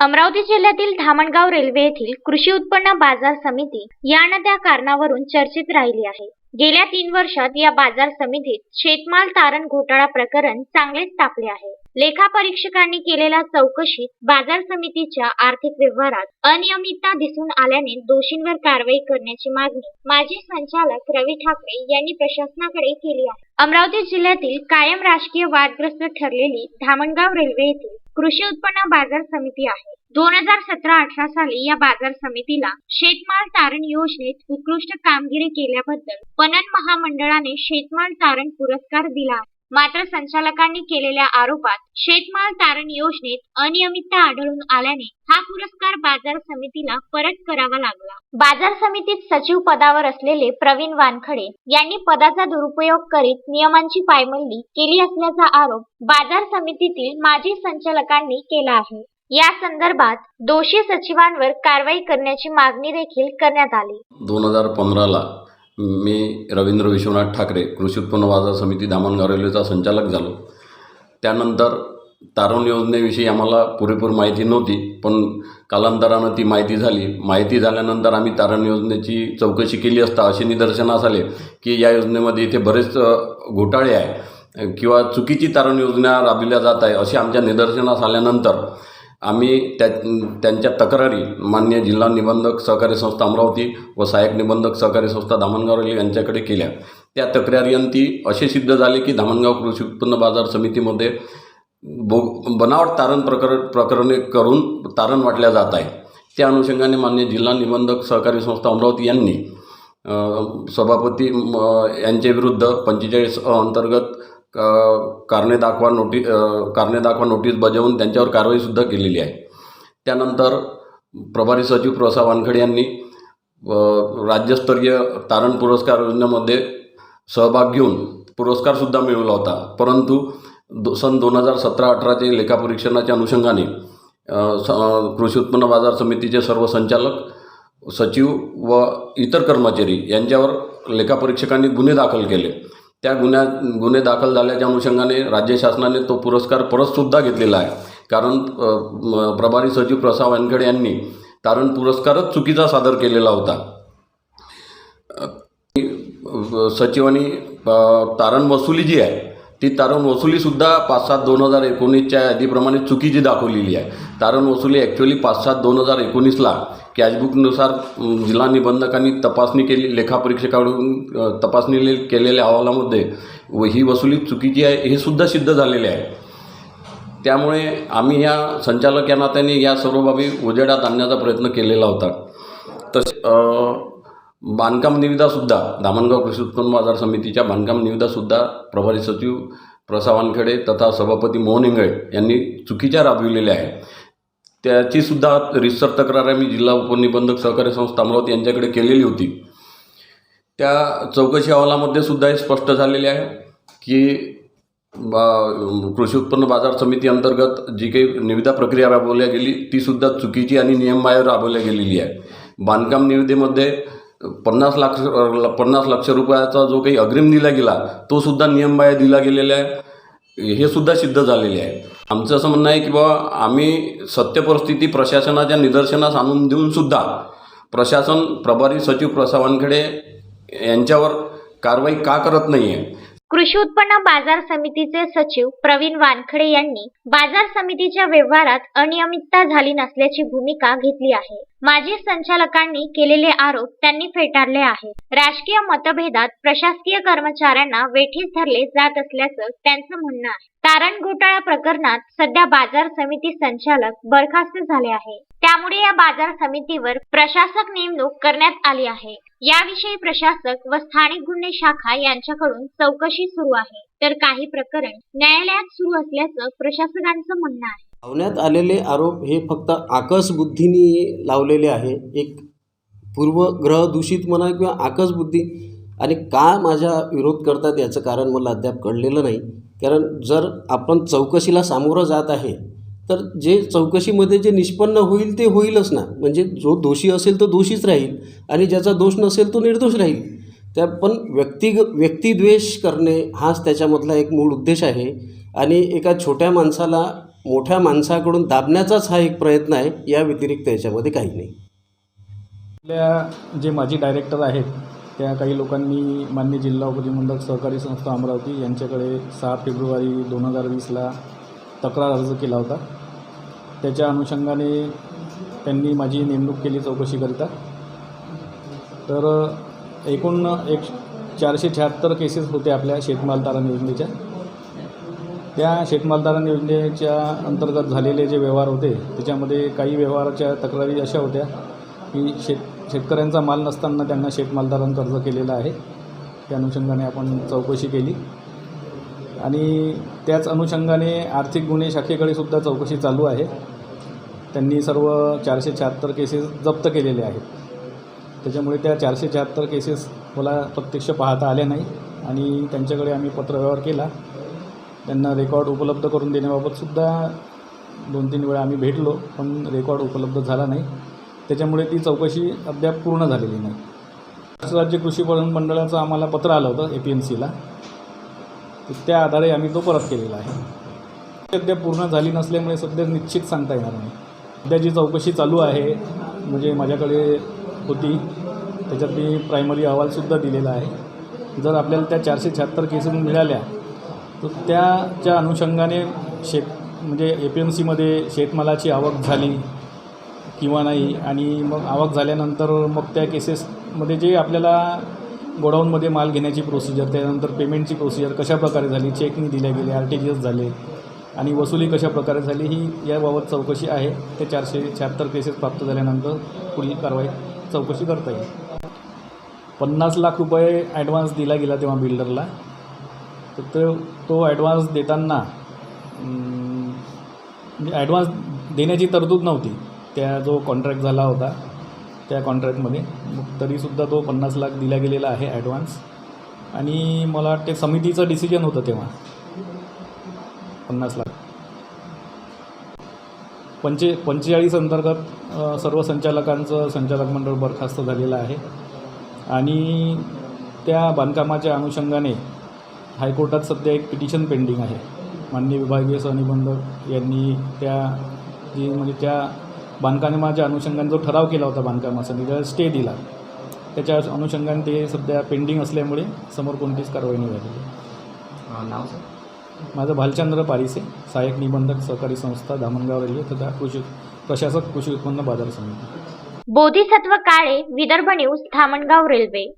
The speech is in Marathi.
अमरावती जिल्ह्यातील धामणगाव रेल्वे येथील कृषी उत्पन्न बाजार समिती या ना त्या कारणावरून चर्चेत राहिली आहे. गेल्या तीन वर्षात या बाजार समितीत शेतमाल तारण घोटाळा प्रकरण चांगलेच तापले आहे. लेखापरीक्षकांनी केलेल्या चौकशीत बाजार समितीच्या आर्थिक व्यवहारात अनियमितता दिसून आल्याने दोषींवर कारवाई करण्याची मागणी माजी संचालक रवी ठाकरे यांनी प्रशासनाकडे केली आहे. अमरावती जिल्ह्यातील कायम राजकीय वादग्रस्त ठरलेली धामणगाव रेल्वे येथील कृषी उत्पन्न बाजार समिती आहे दोन हजार सतरा अठरा साली या बाजार समितीला शेतमाल तारण योजनेत उत्कृष्ट कामगिरी केल्याबद्दल पणन महामंडळाने शेतमाल तारण पुरस्कार दिला आहे. मात्र संचालकांनी केलेल्या आरोपात शेतमाल तारण योजनेत अनियमितता आढळून आल्याने हा पुरस्कार बाजार समितीला परत करावा लागला. बाजार समितीत सचिव पदावर असलेले प्रवीण वानखडे यांनी पदाचा दुरुपयोग करीत नियमांची पायमल्ली केली असल्याचा आरोप बाजार समितीतील माजी संचालकांनी केला आहे. या संदर्भात दोषी सचिवांवर कारवाई करण्याची मागणी देखील करण्यात आली. दोन हजार पंधराला मी रवींद्र विश्वनाथ ठाकरे कृषी उत्पन्न बाजार समिती दामणगाव रेल्वेचा संचालक झालो. त्यानंतर तारण योजनेविषयी आम्हाला पुरेपूर माहिती नव्हती पण कालांतरानं ती माहिती झाली. माहिती झाल्यानंतर आम्ही तारण योजनेची चौकशी केली असता असे निदर्शनास आले की या योजनेमध्ये इथे बरेच घोटाळे आहे किंवा चुकीची तारण योजना राबविल्या जात आहे असे आमच्या निदर्शनास आल्यानंतर आम्ही त्या त्यांच्या तक्रारी मान्य जिल्हा निबंधक सहकारी संस्था अमरावती व सहाय्यक निबंधक सहकारी संस्था धामणगाव यांच्याकडे केल्या. त्या तक्रारीअंती असे सिद्ध झाले की धामणगाव कृषी उत्पन्न बाजार समितीमध्ये बो बनावट तारण प्रकर प्रकरणे करून तारण वाटल्या जात आहे. त्या अनुषंगाने मान्य जिल्हा निबंधक सहकारी संस्था अमरावती यांनी सभापती यांच्याविरुद्ध विरुद्ध पंचेचाळीस अंतर्गत कारणे दाखवा नोटी कारणे दाखवा नोटीस बजावून त्यांच्यावर कारवाईसुद्धा केलेली आहे. त्यानंतर प्रभारी सचिव प्रसाद वानखडे यांनी राज्यस्तरीय तारण पुरस्कार योजनेमध्ये सहभाग घेऊन पुरस्कारसुद्धा मिळवला होता. परंतु दो सन दोन हजार सतरा अठराचे लेखापरीक्षणाच्या अनुषंगाने स कृषी उत्पन्न बाजार समितीचे सर्व संचालक सचिव व इतर कर्मचारी यांच्यावर लेखापरीक्षकांनी गुन्हे दाखल केले. त्या गुन्ह्या गुन्हे दाखल झाल्याच्या अनुषंगाने राज्य शासनाने तो पुरस्कार परतसुद्धा घेतलेला आहे. कारण प्रभारी सचिव प्रसाद वानखेडे यांनी तारण पुरस्कारच चुकीचा सादर केलेला होता. सचिवांनी तारण वसुली जी आहे ती तारण वसुलीसुद्धा पाच सात दोन हजार एकोणीसच्या यादीप्रमाणे चुकीची दाखवलेली आहे. तारण वसुली ॲक्च्युली पाच सात दोन हजार एकोणीसला कॅशबुकनुसार जिल्हा निबंधकांनी तपासणी केली लेखापरीक्षकाकडून तपासणी केलेल्या अहवालामध्ये व ही वसुली चुकीची आहे हे सुद्धा सिद्ध झालेले आहे. त्यामुळे आम्ही या संचालक या नात्याने या सर्व बाबी उजेडात आणण्याचा प्रयत्न केलेला होता. तसे बांधकाम निविदासुद्धा धामणगाव कृषी उत्पन्न बाजार समितीच्या बांधकाम निविदासुद्धा प्रभारी सचिव प्रसा वानखेडे तथा सभापती मोहन इंगळे यांनी चुकीच्या राबविलेल्या आहे त्याचीसुद्धा रिसर तक्रार मी जिल्हा उपनिबंधक सहकारी संस्था अमरावती यांच्याकडे केलेली होती. त्या चौकशी अहवालामध्ये सुद्धा हे स्पष्ट झालेले आहे की बा कृषी उत्पन्न बाजार समिती अंतर्गत जी काही निविदा प्रक्रिया राबवल्या गेली तीसुद्धा चुकीची आणि नियमबाह्य राबवल्या गेलेली आहे. बांधकाम निविदेमध्ये पन्नास लाख पन्नास लक्ष रुपयाचा जो काही अग्रिम दिला गेला तो सुद्धा नियमबाह्य दिला गेलेला आहे. हे सुद्धा सिद्ध झालेले आहे. आमचं असं म्हणणं आहे की बाबा आम्ही सत्य परिस्थिती प्रशासनाच्या निदर्शनास आणून देऊन सुद्धा प्रशासन प्रभारी सचिव प्रसावांकडे यांच्यावर कारवाई का करत नाही आहे कृषी उत्पन्न बाजार समितीचे सचिव प्रवीण वानखडे यांनी बाजार समितीच्या व्यवहारात अनियमितता झाली नसल्याची भूमिका घेतली आहे. माजी संचालकांनी केलेले आरोप त्यांनी फेटाळले आहेत. राजकीय मतभेदात प्रशासकीय कर्मचाऱ्यांना वेठीस धरले जात असल्याचं त्यांचं म्हणणं आहे. तारण घोटाळा प्रकरणात सध्या बाजार समिती संचालक बरखास्त झाले आहे. त्यामुळे या बाजार समितीवर प्रशासक नेमणूक करण्यात आली आहे. याविषयी प्रशासक व स्थानिक गुन्हे शाखा यांच्याकडून चौकशी सुरू आहे. तर काही प्रकरण न्यायालयात सुरू असल्याचं प्रशासकांचं म्हणणं आहे. लावण्यात आलेले आरोप हे फक्त आकसबुद्धीने लावलेले आहे. एक पूर्वग्रह दूषित म्हणा किंवा आकसबुद्धी. आणि का माझ्या विरोध करतात याचं कारण मला अद्याप कळलेलं नाही. कारण जर आपण चौकशीला सामोरं जात आहे तर जे चौकशीमध्ये जे निष्पन्न होईल ते होईलच ना. म्हणजे जो दोषी असेल तो दोषीच राहील आणि ज्याचा दोष नसेल तो निर्दोष राहील. त्या पण व्यक्तिग व्यक्तिद्वेष करणे हाच त्याच्यामधला एक मूळ उद्देश आहे. आणि एका छोट्या माणसाला मोठ्या माणसाकडून दाबण्याचाच हा एक प्रयत्न आहे या व्यतिरिक्त याच्यामध्ये काही नाही. आपल्या जे माजी डायरेक्टर आहेत त्या काही लोकांनी मान्य जिल्हा उपनिबंधक सहकारी संस्था अमरावती यांच्याकडे सहा फेब्रुवारी दोन हजार वीसला तक्रार अर्ज केला होता. त्याच्या अनुषंगाने त्यांनी माझी नेमणूक केली चौकशीकरिता तर एकूण एक चारशे शहात्तर केसेस होते आपल्या शेतमाल तारण योजनेच्या त्या शेतमालदारण योजनेच्या अंतर्गत झालेले जे व्यवहार होते त्याच्यामध्ये काही व्यवहाराच्या तक्रारी अशा होत्या की शेत शेतकऱ्यांचा माल नसताना त्यांना शेतमालदारांना कर्ज केलेलं आहे. त्या अनुषंगाने आपण चौकशी केली. आणि त्याच अनुषंगाने आर्थिक गुन्हे शाखेकडे सुद्धा चौकशी चालू आहे. त्यांनी सर्व चारशे शहात्तर केसेस जप्त केलेले आहेत. त्याच्यामुळे त्या चारशे शहात्तर केसेस मला प्रत्यक्ष पाहता आल्या नाही आणि त्यांच्याकडे आम्ही पत्रव्यवहार केला. त्यांना रेकॉर्ड उपलब्ध करून देण्याबाबतसुद्धा दोन तीन वेळा आम्ही भेटलो पण रेकॉर्ड उपलब्ध झाला नाही. त्याच्यामुळे ती चौकशी अद्याप पूर्ण झालेली नाही. महाराष्ट्र राज्य कृषी पणन मंडळाचं आम्हाला पत्र आलं होतं ए पी एम सीला त्या आधारे आम्ही तो परत केलेला आहे. अद्याप पूर्ण झाली नसल्यामुळे सध्या निश्चित सांगता येणार नाही. सध्या जी चौकशी चालू आहे म्हणजे माझ्याकडे होती त्याच्यात मी प्रायमरी अहवालसुद्धा दिलेला आहे. जर आपल्याला त्या चारशे शहात्तर केसेस मिळाल्या तर त्याच्या अनुषंगाने शेत म्हणजे ए पी एम सीमध्ये शेतमालाची आवक झाली किंवा नाही? आणि मग आवक झाल्यानंतर मग त्या केसेसमध्ये जे आपल्याला गोडाऊनमध्ये माल घेण्याची प्रोसिजर त्यानंतर पेमेंटची प्रोसिजर कशाप्रकारे झाली? चेकिंग दिल्या गेले आर टी जी एस झाले आणि वसुली कशा प्रकारे झाली? ही याबाबत चौकशी आहे. ते चारशे शहात्तर केसेस प्राप्त झाल्यानंतर पुढील कारवाई चौकशी करता येईल. पन्नास लाख रुपये ॲडव्हान्स दिला गेला तेव्हा बिल्डरला तर तो तो ॲडव्हान्स देताना म्हणजे ॲडव्हान्स देण्याची तरतूद नव्हती. त्या जो कॉन्ट्रॅक्ट झाला होता त्या कॉन्ट्रॅक्टमध्ये मग तरीसुद्धा तो पन्नास लाख दिला गेलेला आहे ॲडव्हान्स आणि मला वाटते समितीचं डिसिजन होतं तेव्हा. पन्नास लाख. पंचे पंचेचाळीस अंतर्गत सर्व संचालकांचं संचालक मंडळ बरखास्त झालेलं आहे. आणि त्या बांधकामाच्या अनुषंगाने हायकोर्टात सध्या एक पिटिशन पेंडिंग आहे. माननीय विभागीय सहनिबंधक यांनी त्या जी म्हणजे त्या बांधकामाच्या अनुषंगाने जो ठराव केला होता बांधकामाचा त्याला स्टे दिला. त्याच्या अनुषंगाने ते सध्या पेंडिंग असल्यामुळे समोर कोणतीच कारवाई नाही झालेली. नाव सर? माझं भालचंद्र पारिसे सहाय्यक निबंधक सहकारी संस्था धामणगाव रेल्वे तथा कृषी प्रशासक कृषी उत्पन्न बाजार समिती. Bodhisatva Kale Vidarbha news Dhamangaon railway.